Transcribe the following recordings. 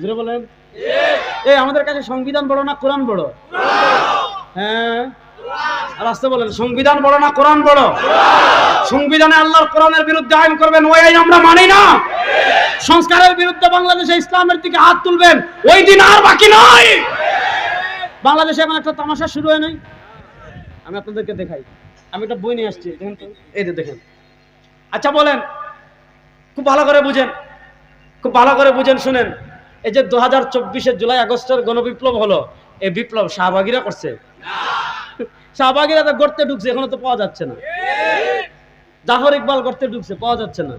জোরে বলেন। এই আমাদের কাছে সংবিধান বড় না কোরআন বড়? হ্যাঁ। আর আসতে বলেন, সংবিধান বড় না কোরআন বড়? সংবিধানে আল্লাহর কোরআনের বিরুদ্ধে আইন করবেন, ওই আইন আমরা মানি না। সংস্কারের বিরুদ্ধে বাংলাদেশে ইসলামের দিকে হাত তুলবেন, ওই দিন আর বাকি নয় বাংলাদেশে এখন একটা তামাশা শুরু হয় নাই? আমি আপনাদেরকে দেখাই। আমি একটা বই নিয়ে আসছি, দেখেন এই যে দেখেন। আচ্ছা বলেন, খুব ভালো করে বুঝেন। খুব ভালো করে বুঝেন, শুনেন। এই যে দু হাজার চব্বিশের জুলাই আগস্টের গণবিপ্লব হলো, এই বিপ্লব শাহবাগীরা করছে। শাহবাগীরা তো গড়তে ঢুকছে, এখনও তো পাওয়া যাচ্ছে না। জাফর ইকবাল করতে ঢুকছে, পাওয়া যাচ্ছে না।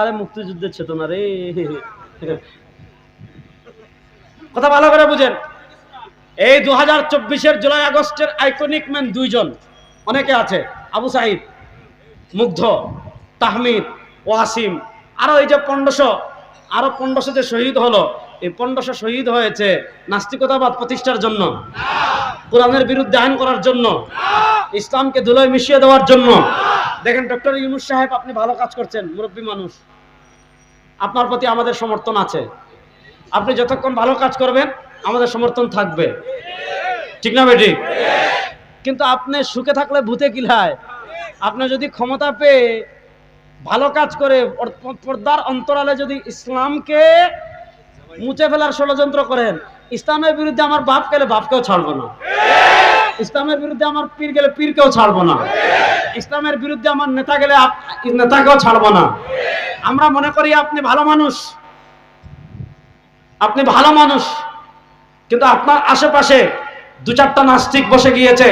আরে মুক্তিযুদ্ধের চেতনা রে। কথা ভালো করে বুঝেন। এই দু হাজার চব্বিশের জুলাই আগস্টের আইকনিক ম্যান দুইজন, অনেকে আছে, আবু সাহিদ মুগ্ধ, তাহমিদ, ওয়াসিম, আরও এই যে পনেরোশো আরও পনেরোশো যে শহীদ হলো, এই পনেরোশো শহীদ হয়েছে নাস্তিকতাবাদ প্রতিষ্ঠার জন্য, কোরআনের বিরুদ্ধে আইন করার জন্য, ইসলামকে ধুলোয় মিশিয়ে দেওয়ার জন্য। দেখেন, ডক্টর ইউনুস সাহেব, আপনি ভালো কাজ করছেন, মুরব্বী মানুষ। আপনার প্রতি আমাদের সমর্থন আছে। আপনি যতক্ষণ ভালো কাজ করবেন, আমাদের সমর্থন থাকবে। ঠিক না, বেটি? কিন্তু আপনি সুখে থাকলে ভূতে কিলায় আপনি যদি ক্ষমতা পেয়ে ভালো কাজ করে পর্দার অন্তরালে যদি ইসলামকে মুছে ফেলার ষড়যন্ত্র করেন, ইসলামের বিরুদ্ধে আমার বাপ গেলে বাপকেও ছাড়বো না। ইসলামের বিরুদ্ধে আমার পীর গেলে পীরকেও ছাড়বো না। ইসলামের বিরুদ্ধে আমার নেতা গেলে নেতাকেও ছাড়বো না। আমরা মনে করি আপনি ভালো মানুষ। আপনি ভালো মানুষ। কিন্তু আপনার আশেপাশে দু চারটা নাস্তিক বসে গিয়েছে।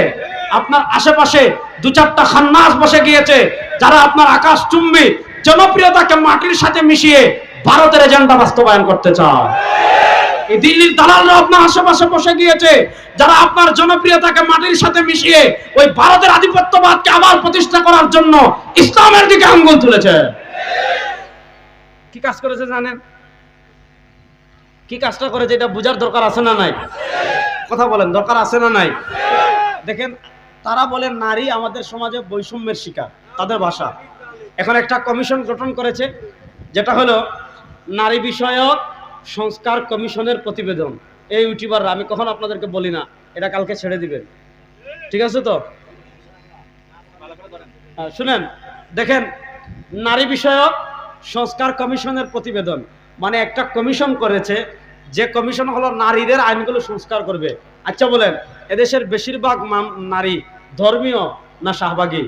আপনার আশেপাশে দু চারটা খান্নাস বসে গিয়েছে, যারা আপনার আকাশ চুম্বি, জনপ্রিয়তাকে মাটির সাথে মিশিয়ে ভারতের এজেন্ডা বাস্তবায়ন করতে চায়। এই দিল্লির দালালরা আপনার আশেপাশে বসে গিয়েছে, যারা আপনার জনপ্রিয়তাকে মাটির সাথে মিশিয়ে ওই ভারতের আধিপত্যবাদকে আবার প্রতিষ্ঠা করার জন্য ইসলামের দিকে আঙ্গুল তুলেছে। কি কাজ করেছে জানেন? কি কাজটা করেছে এটা বোঝার দরকার আছে না নাই? কথা বলেন, দরকার আছে না নাই? দেখেন তারা বলেন নারী আমাদের সমাজে বৈষম্যের শিকার তাদের ভাষা। এখন একটা কমিশন গঠন করেছে যেটা হলো নারী বিষয়ক সংস্কার কমিশনের প্রতিবেদন। এই ইউটিউবাররা আমি কখন আপনাদেরকে বলি না এটা কালকে ছেড়ে দিবেন ঠিক আছে তো? হ্যাঁ, শুনেন দেখেন নারী বিষয়ক সংস্কার কমিশনের প্রতিবেদন মানে একটা কমিশন করেছে যে কমিশন হলো নারীদের আইনগুলো সংস্কার করবে। আচ্ছা বলেন এদেশের বেশিরভাগ নারী ধর্মীয় না শাহবাগী?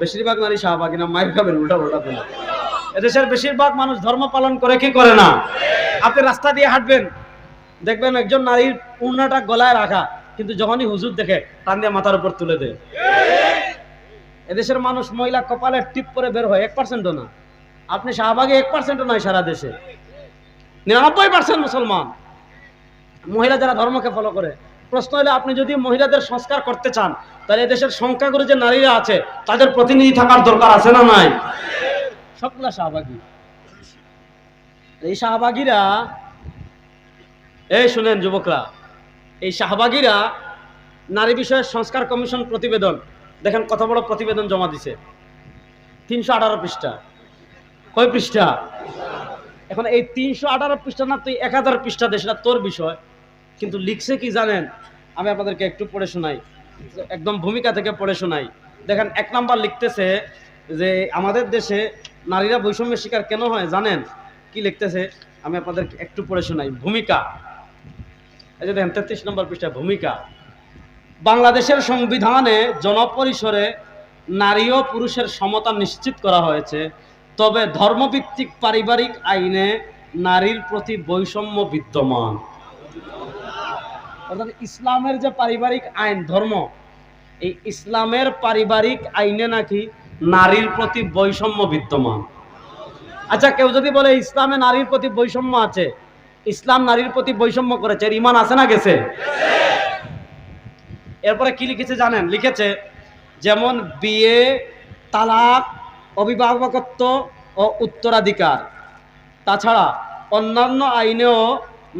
বেশিরভাগ নারী শাহবাগী না মায়ের খাবেন উল্টা উল্টা করে এদেশের বেশিরভাগ মানুষ ধর্ম পালন করে, কি করে না? আপনি রাস্তা দিয়ে হাঁটবেন, দেখবেন একজন নারীর উন্নাটা গলায় রাখা, কিন্তু যখনই হুজুর দেখে, টান দিয়ে মাথার উপর তুলে দেয়। এদেশের মানুষ মহিলা কপালে টিপ করে বের হয়, এক পার্সেন্টও না। আপনি শাহবাগে এক পার্সেন্টও নয় সারা দেশে। নিরানব্বই পার্সেন্ট মুসলমান। মহিলা যারা ধর্মকে ফলো করে প্রশ্ন হলে, আপনি যদি মহিলাদের সংস্কার করতে চান, তাহলে এদেশের সংখ্যাগুরু যে নারীরা আছে, তাদের প্রতিনিধি থাকার দরকার আছে না নাই? সবগুলা শাহবাগী। এই শাহবাগীরা, এই শুনেন যুবকরা, এই শাহবাগীরা নারী বিষয়ের সংস্কার কমিশন প্রতিবেদন, দেখেন কত বড় প্রতিবেদন জমা দিছে। তিনশো আঠারো পৃষ্ঠা। কয় পৃষ্ঠা? এখন এই তিনশো আঠারো পৃষ্ঠা না, তুই এক হাজার পৃষ্ঠা দে, সেটা তোর বিষয়। কিন্তু লিখছে কি জানেন? আমি আপনাদেরকে একটু পড়ে শোনাই। একদম ভূমিকা থেকে পড়ে শোনাই। দেখেন, এক নাম্বার লিখতেছে যে, আমাদের দেশে নারীরা বৈষম্যের শিকার কেন হয় জানেন? কি লিখতেছে? আমি আপনাদেরকে একটু পড়ে শোনাই। ভূমিকা। এই যে দেখেন, তেত্রিশ নম্বর পৃষ্ঠা ভূমিকা। বাংলাদেশের সংবিধানে জনপরিসরে নারী ও পুরুষের সমতা নিশ্চিত করা হয়েছে। তবে ধর্মভিত্তিক পারিবারিক আইনে নারীর প্রতি বৈষম্য বিদ্যমান। অর্থাৎ ইসলামের যে পারিবারিক আইন, ধর্ম, এই ইসলামের পারিবারিক আইনে নাকি নারীর প্রতি বৈষম্য বিদ্যমান। আচ্ছা কেউ যদি বলে ইসলামে নারীর প্রতি বৈষম্য আছে, ইসলাম নারীর প্রতি বৈষম্য করেছে, এর ইমান আছে না গেছে? এরপরে কি লিখেছে জানেন? লিখেছে, যেমন বিয়ে, তালাক, অভিভাবকত্ব ও উত্তরাধিকার। তাছাড়া অন্যান্য আইনেও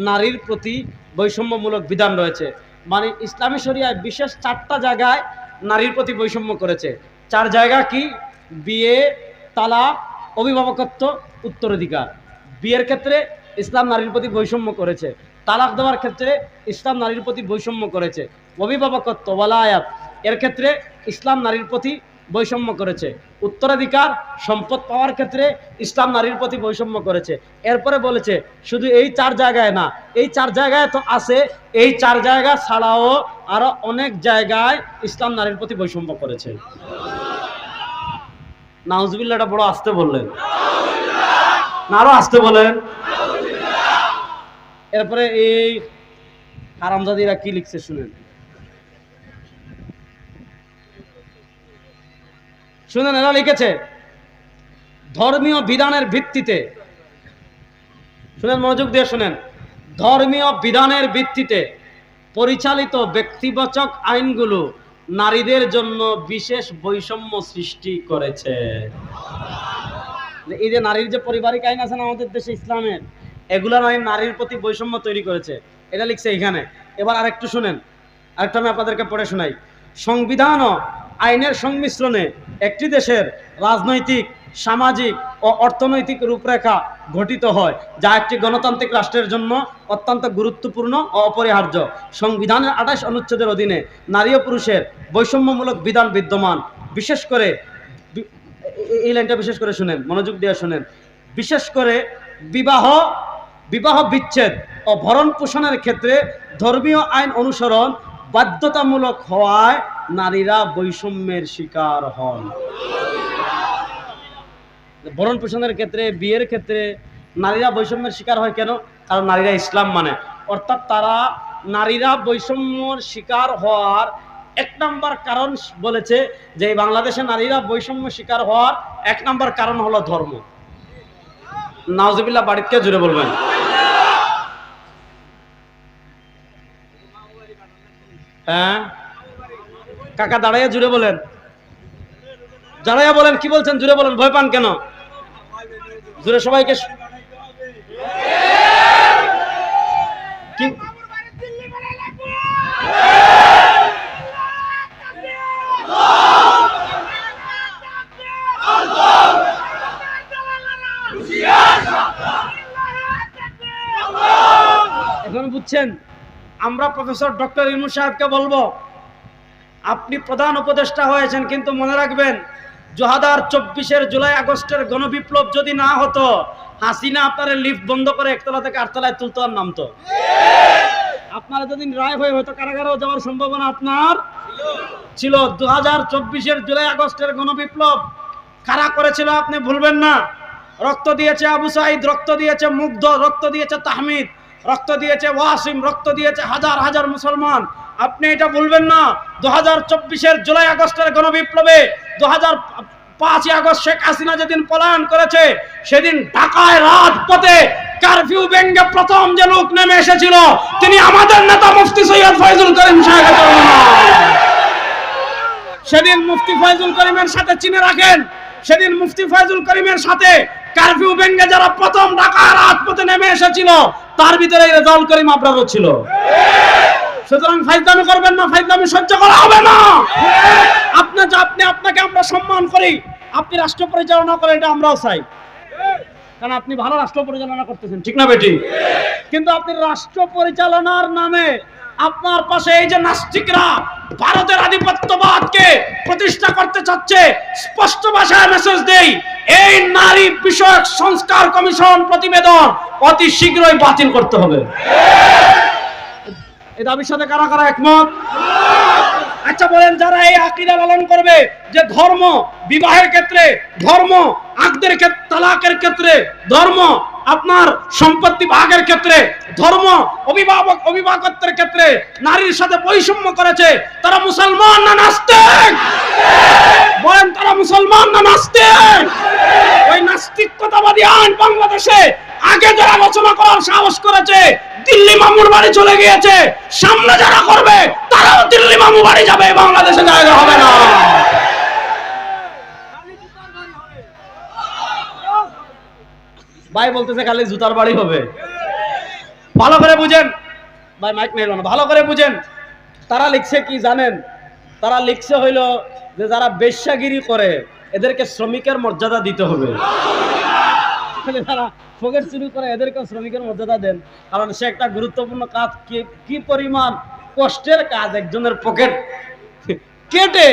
নারীর প্রতি বৈষম্যমূলক বিধান রয়েছে। মানে ইসলামী শরিয়ায় বিশেষ চারটা জায়গায় নারীর প্রতি বৈষম্য করেছে। চার জায়গা কি? বিয়ে, তালাক, অভিভাবকত্ব, উত্তরাধিকার। বিয়ের ক্ষেত্রে ইসলাম নারীর প্রতি বৈষম্য করেছে। তালাক দেওয়ার ক্ষেত্রে ইসলাম নারীর প্রতি বৈষম্য করেছে। অভিভাবকত্ব, ওয়ালায়াত। এর ক্ষেত্রে ইসলাম নারীর প্রতি বৈষম্য করেছে। উত্তরাধিকার, সম্পদ পাওয়ার ক্ষেত্রে ইসলাম নারীর প্রতি বৈষম্য করেছে। এরপরে বলেছে, শুধু এই চার জায়গায় না, এই চার জায়গায় তো আছে, এই চার জায়গা ছাড়াও আরও অনেক জায়গায় ইসলাম নারীর প্রতি বৈষম্য করেছে। নাউজবিল্লাটা বড় আসতে বললেন। আরও আসতে বলেন। এরপরে এই হারামজাদিরা কি লিখছে শুনেন। শুনেন এরা লিখেছে, ধর্মীয় বিধানের ভিত্তিতে, শুনেন মনোযোগ দিয়ে শুনেন, ধর্মীয় বিধানের ভিত্তিতে পরিচালিত ব্যক্তিবাচক আইনগুলো নারীদের জন্য বিশেষ বৈষম্য সৃষ্টি করেছে। এই যে নারীর যে পারিবারিক আইন আছে না আমাদের দেশে ইসলামের এগুলা নয় নারীর প্রতি বৈষম্য তৈরি করেছে। এটা লিখছে এখানে এবার আরেকটু শুনেন, আরেকটু আমি আপনাদেরকে পড়ে শোনাই। সংবিধান ও আইনের সংমিশ্রণে একটি দেশের রাজনৈতিক, সামাজিক ও অর্থনৈতিক রূপরেখা গঠিত হয়, যা একটি গণতান্ত্রিক রাষ্ট্রের জন্য অত্যন্ত গুরুত্বপূর্ণ ও অপরিহার্য। সংবিধানের আঠাশ অনুচ্ছেদের অধীনে নারী ও পুরুষের বৈষম্যমূলক বিধান বিদ্যমান। বিশেষ করে এই লাইনটা বিশেষ করে শুনেন, মনোযোগ দিয়ে শুনেন। বিশেষ করে বিবাহ বিবাহ বিচ্ছেদ ও ভরণ পোষণের ক্ষেত্রে ধর্মীয় আইন অনুসরণ বাধ্যতামূলক হওয়ায় নারীরা বৈষম্যের শিকার হন। ভরণ পোষণের ক্ষেত্রে, বিয়ের ক্ষেত্রে নারীরা বৈষম্যের শিকার হয় কেন? কারণ নারীরা ইসলাম মানে। অর্থাৎ তারা, নারীরা বৈষম্যর শিকার হওয়ার এক নম্বর কারণ বলেছে যে এই বাংলাদেশে নারীরা বৈষম্য শিকার হওয়ার এক নম্বর কারণ হলো ধর্ম। নাওজবিল্লা বাড়িতে জুড়ে বলবেন। হ্যাঁ? কাকা দাঁড়াইয়া জুড়ে বলেন। দাঁড়াইয়া বলেন, কি বলছেন? জুড়ে বলেন, ভয় পান কেন? জুড়ে সবাইকে এখন বুঝছেন? আমরা প্রফেসর ডক্টর ইনু সাহেবকে বলব, আপনি প্রধান উপদেষ্টা হয়েছেন, কিন্তু মনে রাখবেন দু হাজার চব্বিশের জুলাই আগস্টের গণবিপ্লব যদি না হতো, হাসিনা আপনার লিফট বন্ধ করে একতলা থেকে আটতলায় তুলতো আর নামতো। আপনারা যদি রায় হয়ে হয়তো কারাগারেও যাওয়ার সম্ভাবনা আপনার ছিল। দু হাজার চব্বিশের জুলাই আগস্টের গণবিপ্লব কারা করেছিল আপনি ভুলবেন না। রক্ত দিয়েছে আবু সাইদ, রক্ত দিয়েছে মুগ্ধ, রক্ত দিয়েছে তাহমিদ। রক্ত দিয়েছে ওয়াসিম, রক্ত দিয়েছে হাজার হাজার মুসলমান। আপনি এটা বলবেন না দু হাজার চব্বিশের জুলাই আগস্টের গণবিপ্লবে দু হাজার পাঁচই আগস্ট শেখ হাসিনা যেদিন পলায়ন করেছে, সেদিন ঢাকায় রাজপথে কারফিউ ব্যঙ্গে প্রথম যে লোক নেমে এসেছিল, তিনি আমাদের নেতা মুফতি সৈয়দ ফয়জুল করিম সেদিন মুফতি ফয়জুল করিমের সাথে চিনে রাখেন, সেদিন মুফতি ফয়জুল করিমের সাথে কারফিউ ব্যঙ্গে যারা প্রথম ঢাকা রাজপথে নেমে এসেছিল তার ভিতরে রেজাউল করিম আবরারও ছিল। সুতরাং ফাইজলামি করবেন না, ফাইজলামি সহ্য করা হবে না। আপনি আপনি আপনাকে আমরা সম্মান করি, আপনি রাষ্ট্র পরিচালনা করেন, এটা আমরাও চাই। কারণ আপনি ভালো রাষ্ট্র পরিচালনা করতেছেন, ঠিক না বেটি? কিন্তু আপনি রাষ্ট্র পরিচালনার নামে আপনার পাশে এই যে নাস্তিকরা ভারতের আধিপত্যবাদকে প্রতিষ্ঠা করতে চাচ্ছে, স্পষ্ট ভাষায় মেসেজ দেই এই নারী বিষয়ক সংস্কার কমিশন প্রতিবেদন অতি শীঘ্রই বাতিল করতে হবে। এই দাবির সাথে কারা কারা একমত? আচ্ছা বলেন যারা এই আকিদা লালন করবে যে ধর্ম বিবাহের ক্ষেত্রে, ধর্ম আকদের তালাকের ক্ষেত্রে, ধর্ম আপনার সম্পত্তি ভাগের ক্ষেত্রে, ধর্ম অভিভাবক, অভিভাবকত্বের ক্ষেত্রে নারীর সাথে বৈষম্য করেছে, তারা মুসলমান না নাস্তিক? বলেন, তারা মুসলমান না নাস্তিক? নাস্তিকতাবাদী আইন বাংলাদেশে আগে যারা আলোচনা করার সাহস করেছে, দিল্লি মামুর বাড়ি চলে গিয়েছে, সামনে যারা করবে, তারাও দিল্লি মামু বাড়ি যাবে বাংলাদেশে জায়গা হবে না। ভাই বলতেছে খালি জুতার বাড়ি হবে। ভালো করে বুঝেন। ভাই মাইক নেই না। ভালো করে বুঝেন। তারা লিখছে কি জানেন? তারা লিখছে হইল যে যারা বেশ্যাগিরি করে, এদেরকে শ্রমিকের মর্যাদা দিতে হবে। তাহলে তারা পকেট চুরি করে এদেরকেও শ্রমিকের মর্যাদা দেন। কারণ সে একটা গুরুত্বপূর্ণ কাজ, কি পরিমাণ কষ্টের কাজ একজনের পকেট কেটে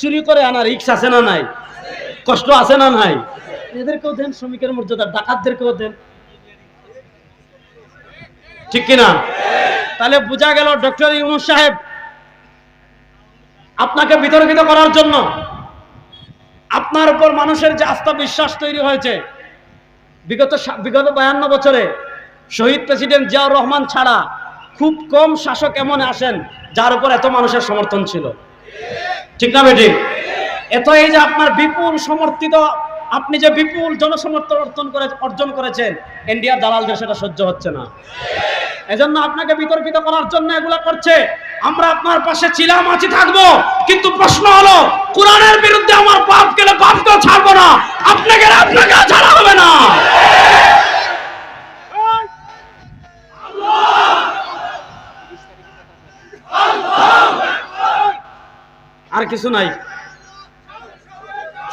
চুরি করে আনা রিক্স আছে না নাই? কষ্ট আছে না নাই? এদেরকেও দেন, শ্রমিকের মর্যাদা, ডাকাতদেরকেও দেন। ঠিক কিনা? তাহলে বোঝা গেল ডক্টর ইউনুস সাহেব, আপনাকে বিতর্কিত করার জন্য আপনার উপর মানুষের যে আস্থা বিশ্বাস তৈরি হয়েছে বিগত বিগত বায়ান্ন বছরে শহীদ প্রেসিডেন্ট জিয়াউর রহমান ছাড়া খুব কম শাসক এমন আসেন যার উপর এত মানুষের সমর্থন ছিল। ঠিক না বেটি এত এই যে আপনার বিপুল সমর্থিত, আপনি যে বিপুল জনসমর্থন অর্জন করে অর্জন করেছেন ইন্ডিয়ার দালালদের সেটা সহ্য হচ্ছে না। এজন্য আপনাকে বিতর্কিত করার জন্য এগুলো করছে। আমরা আপনার পাশে ছিলাম, আছি, থাকব। কিন্তু প্রশ্ন হলো, কোরআনের বিরুদ্ধে আমার বাপ গেলে বাপকেও ছাড়বো না। আপনাকে আপনাকে ছাড়া হবে না। আর কিছু নাই।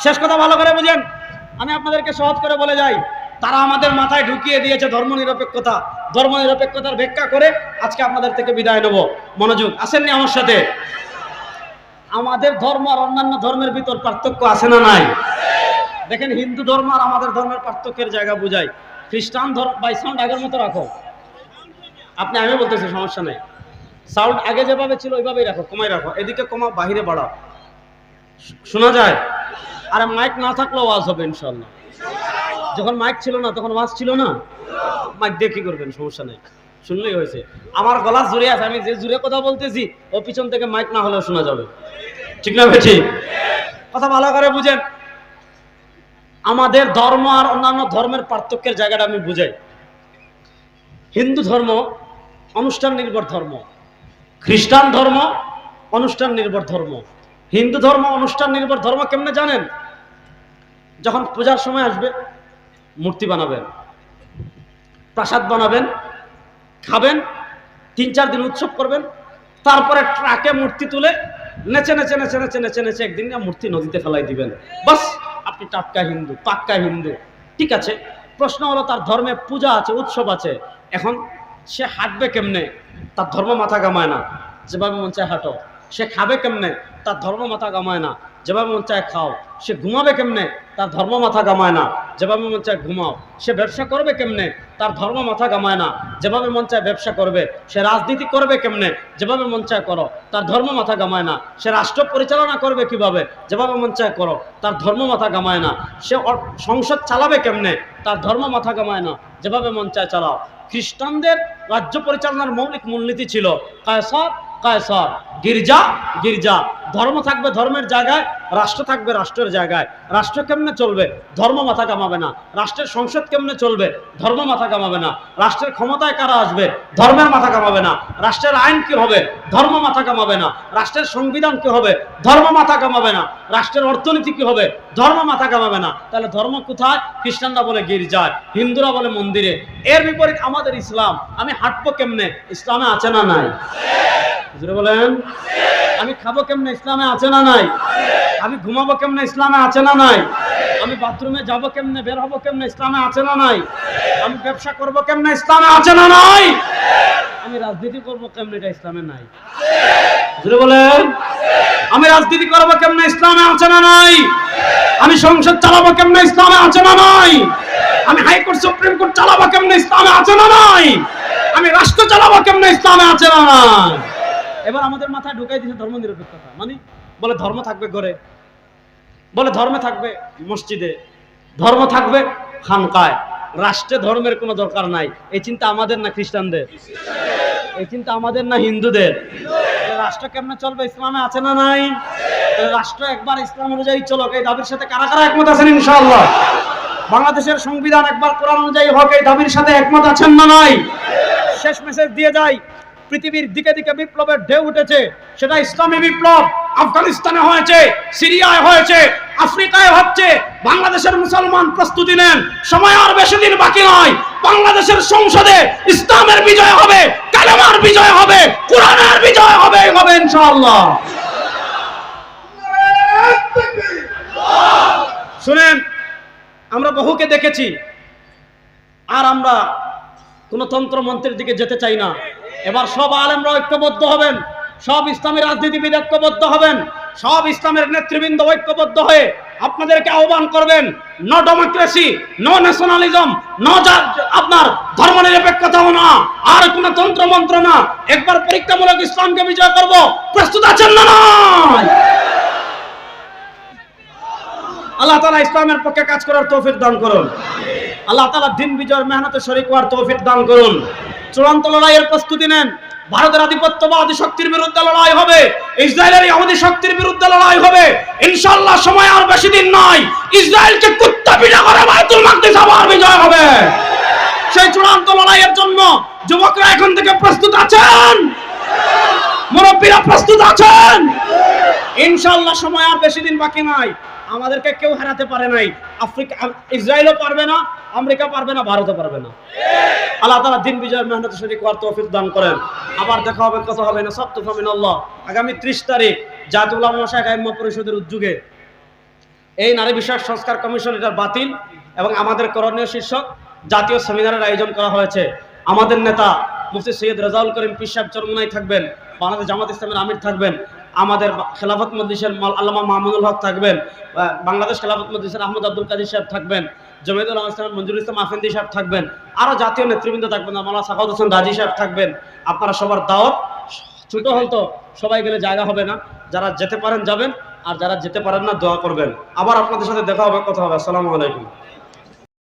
শেষ কথা ভালো করে বুঝেন। আমি আপনাদেরকে সহজ করে বলে যাই, তারা আমাদের মাথায় ঢুকিয়ে দিয়েছে ধর্মনিরপেক্ষতা। ধর্মনিরপেক্ষতার ব্যাখ্যা করে আজকে আপনাদের থেকে বিদায় নেব। মনোযোগ, আসেননি আমার সাথে? আমাদের ধর্ম আর অন্যান্য ধর্মের ভিতর পার্থক্য আছে না নাই? দেখেন, হিন্দু ধর্ম আর আমাদের ধর্মের পার্থক্যের জায়গা বুঝাই। খ্রিস্টান ধর্ম বাই সাউন্ড আগের মতো রাখো। আপনি আমি বলতেছি সমস্যা নেই। সাউন্ড আগে যেভাবে ছিল, ওইভাবেই রাখো, কমাই রাখো। এদিকে কমা বাহিরে বাড়াও। শোনা যায়? আর মাইক না থাকলেও ওয়াজ হবে ইনশাল্লাহ যখন মাইক ছিল না, তখন ওয়াজ ছিল না? মাইক দিয়ে কি করবেন? সমস্যা নেই। শুনলেই হয়েছে। আমার গলা জুড়ে আছে, আমি যে জুড়ে কথা বলতেছি, ও পিছন থেকে মাইক না হলেও শোনা যাবে। ঠিক না বেঠি? কথা ভালো করে বুঝেন। আমাদের ধর্ম আর অন্যান্য ধর্মের পার্থক্যের জায়গাটা আমি বুঝাই। হিন্দু ধর্ম, অনুষ্ঠান নির্ভর ধর্ম। খ্রিস্টান ধর্ম, অনুষ্ঠান নির্ভর ধর্ম। হিন্দু ধর্ম, অনুষ্ঠান নির্ভর ধর্ম কেমনে জানেন? যখন পূজার সময় আসবে, মূর্তি বানাবেন, প্রাসাদ বানাবেন, খাবেন, তিন চার দিন উৎসব করবেন, তারপরে ট্রাকে মূর্তি তুলে নেচে নেচে নেচে নেচে নেচে নেচে একদিন মূর্তি নদীতে ফেলাই দিবেন। বাস, আপনি টাটকা হিন্দু, পাক্কা হিন্দু। ঠিক আছে, প্রশ্ন হলো তার ধর্মে পূজা আছে, উৎসব আছে। এখন সে হাঁটবে কেমনে? তার ধর্ম মাথা কামায় না। যেভাবে মন চায় হাঁটো। সে খাবে কেমনে? তার ধর্ম মাথা কামায় না। যেভাবে মন চায় খাও। সে ঘুমাবে কেমনে? তার ধর্ম মাথা গামায় না। যেভাবে মন চায় ঘুমাও। সে ব্যবসা করবে কেমনে? তার ধর্ম মাথা গামায় না। যেভাবে মন চায় ব্যবসা করবে, সে রাজনীতি করবে কেমনে? যেভাবে মন চায় করো। তার ধর্ম মাথা গামায় না। সে রাষ্ট্র পরিচালনা করবে কীভাবে? যেভাবে মন চায় করো। তার ধর্ম মাথা গামায় না। সে সংসদ চালাবে কেমনে? তার ধর্ম মাথা গামায় না। যেভাবে মন চায় চালাও। খ্রিস্টানদের রাজ্য পরিচালনার মৌলিক মূলনীতি ছিল, কায়সার কায়সার, গির্জা গির্জা। ধর্ম থাকবে ধর্মের জায়গায়, রাষ্ট্র থাকবে রাষ্ট্রের জায়গায়। রাষ্ট্র কেমনে চলবে? ধর্ম মাথা কামাবে না। রাষ্ট্রের সংসদ কেমনে চলবে? ধর্ম মাথা কামাবে না। রাষ্ট্রের ক্ষমতায় কারা আসবে? ধর্মের মাথা কামাবে না। রাষ্ট্রের আইন কি হবে? ধর্ম মাথা কামাবে না। রাষ্ট্রের সংবিধান কি হবে? ধর্ম মাথা কামাবে না। রাষ্ট্রের অর্থনীতি কি হবে? ধর্ম মাথা কামাবে না। তাহলে ধর্ম কোথায়? খ্রিস্টানরা বলে গির্জায়, হিন্দুরা বলে মন্দিরে। এর বিপরীত আমাদের ইসলাম। আমি হাঁটবো কেমনে? ইসলামে আছে না নাই? বলেন? আমি খাব কেমনে, ইসলামে আছে না নাই? আমি ঘুমাবো কেমনে, ইসলামে আছে না নাই? আমি বাথরুমে যাব কেমনে, বের হব কেমনে, ইসলামে আছে না নাই? আমি ব্যবসা করব কেমনে, ইসলামে আছে না নাই? আমি রাজনীতি করব কেমনে, এটা ইসলামে নাই। বলেন। আমি রাজনীতি করব কেমনে, ইসলামে আছে না নাই? আমি সংসদ চালাবো কেমনে, ইসলামে আছে না নাই? আমি হাইকোর্ট, সুপ্রিম কোর্ট চালাবো কেমনে, ইসলামে আছে না নাই? আমি রাষ্ট্র চালাবো কেমনে, ইসলামে আছে না নাই? এবার আমাদের মাথায় ঢুকাই দিয়েছে ধর্ম নিরপেক্ষতা মানে বলে ধর্ম থাকবে ঘরে, বলে ধর্মে থাকবে মসজিদে, ধর্ম থাকবে খানকায়। রাষ্ট্রে ধর্মের কোনো দরকার নাই। এই চিন্তা আমাদের না খ্রিস্টানদের? এই চিন্তা আমাদের না হিন্দুদের? রাষ্ট্র কেমনে চলবে? ইসলামে আছে না নাই? রাষ্ট্র একবার ইসলাম অনুযায়ী চলো এই দাবির সাথে কারা কারা একমত আছেন ইনশাআল্লাহ? বাংলাদেশের সংবিধান একবার কোরআন অনুযায়ী হোক, এই দাবির সাথে একমত আছেন না নাই? শেষ মেসেজ দিয়ে যাই। পৃথিবীর দিকে দিকে বিপ্লবের ঢেউ উঠেছে। সেটা ইসলামী বিপ্লব আফগানিস্তানে হয়েছে, সিরিয়ায় হয়েছে, আফ্রিকায় হচ্ছে। বাংলাদেশের মুসলমান প্রস্তুতি নেন। সময় আর বেশি দিন বাকি নয়। বাংলাদেশের সংসদে ইসলামের বিজয় হবে, কালেমার বিজয় হবে, কোরআনের বিজয় হবে হবে ইনশাআল্লাহ। শুনেন, আমরা বহুকে দেখেছি, আর আমরা কোনো তন্ত্রমন্ত্রের দিকে যেতে চাই না। এবার সব আলেমরা ঐক্যবদ্ধ হবেন। সব ইসলামী রাজনীতিবিদ ঐক্যবদ্ধ হবেন। সব ইসলামের নেতৃবৃন্দ ঐক্যবদ্ধ হয়ে আপনাদেরকে আহ্বান করবেন ন ডেমোক্রেসি নো ন্যাশনালিজম আপনার আপনার ধর্মনিরপেক্ষতাও না, আর কোন তন্ত্র মন্ত্র না। একবার পরীক্ষামূলক ইসলামকে বিজয় করব। প্রস্তুত আছেন না নয় আল্লাহ তালা ইসলামের পক্ষে কাজ করার তৌফিক দান করুন। আল্লাহ তালা দিন বিজয়ের মেহনতে শরিক হওয়ার তৌফিক দান করুন। চূড়ান্ত লড়াইয়ের প্রস্তুতি নেন। ভারতের আধিপত্যবাদী শক্তির বিরুদ্ধে লড়াই হবে। ইসরায়েলের ইহুদি শক্তির বিরুদ্ধে লড়াই হবে। ইনশাআল্লাহ সময় আর বেশি দিন নয় ইসরায়েলকে কুত্তা পিটা করে বাইতুল মাকদিস আবার বিজয় হবে। সেই চূড়ান্ত লড়াইয়ের জন্য যুবকরা এখন থেকে প্রস্তুত আছেন। মুরব্বীরা প্রস্তুত আছেন। ইনশাআল্লাহ সময় আর বেশি দিন বাকি নাই। আমাদেরকে কেউ হারাতে পারে নাই। আফ্রিকা ইসরায়েলও পারবে না, আমেরিকা পারবে না, ভারতও পারবে না। আল্লাহ তালা দিন বিজয়ের মেহনত শরীর করার তৌফিক দান করেন। আবার দেখা হবে, কথা হবে না সব তুফামিন আল্লাহ আগামী ত্রিশ তারিখ জাতীয় মশাই গাইম্য পরিষদের উদ্যোগে এই নারী বিষয়ক সংস্কার কমিশন এটার বাতিল এবং আমাদের করণীয় শীর্ষক জাতীয় সেমিনারের আয়োজন করা হয়েছে। আমাদের নেতা মুফতি সৈয়দ রাজাউল করিম পিসাব চরমুনাই থাকবেন, বাংলাদেশ জামাত ইসলামের আমির থাকবেন। আমাদের খেলাফত মাল- আল্লামা মাহমুদুল হক থাকবেন বাংলাদেশ খেলাফত মজলিসের আহমদ আব্দুল কাদির সাহেব থাকবেন জমিদুল ইসলাম মঞ্জুর ইসলাম আফেন্দি সাহেব থাকবেন আরও জাতীয় নেতৃবৃন্দ থাকবেন মাওলানা সাখাউদ হোসেন রাজি সাহেব থাকবেন। আপনারা সবার দাওয়াত, ছোট হল তো সবাই গেলে জায়গা হবে না, যারা যেতে পারেন যাবেন, আর যারা যেতে পারেন না দোয়া করবেন। আবার আপনাদের সাথে দেখা হবে, কথা হবে। আসসালামু আলাইকুম।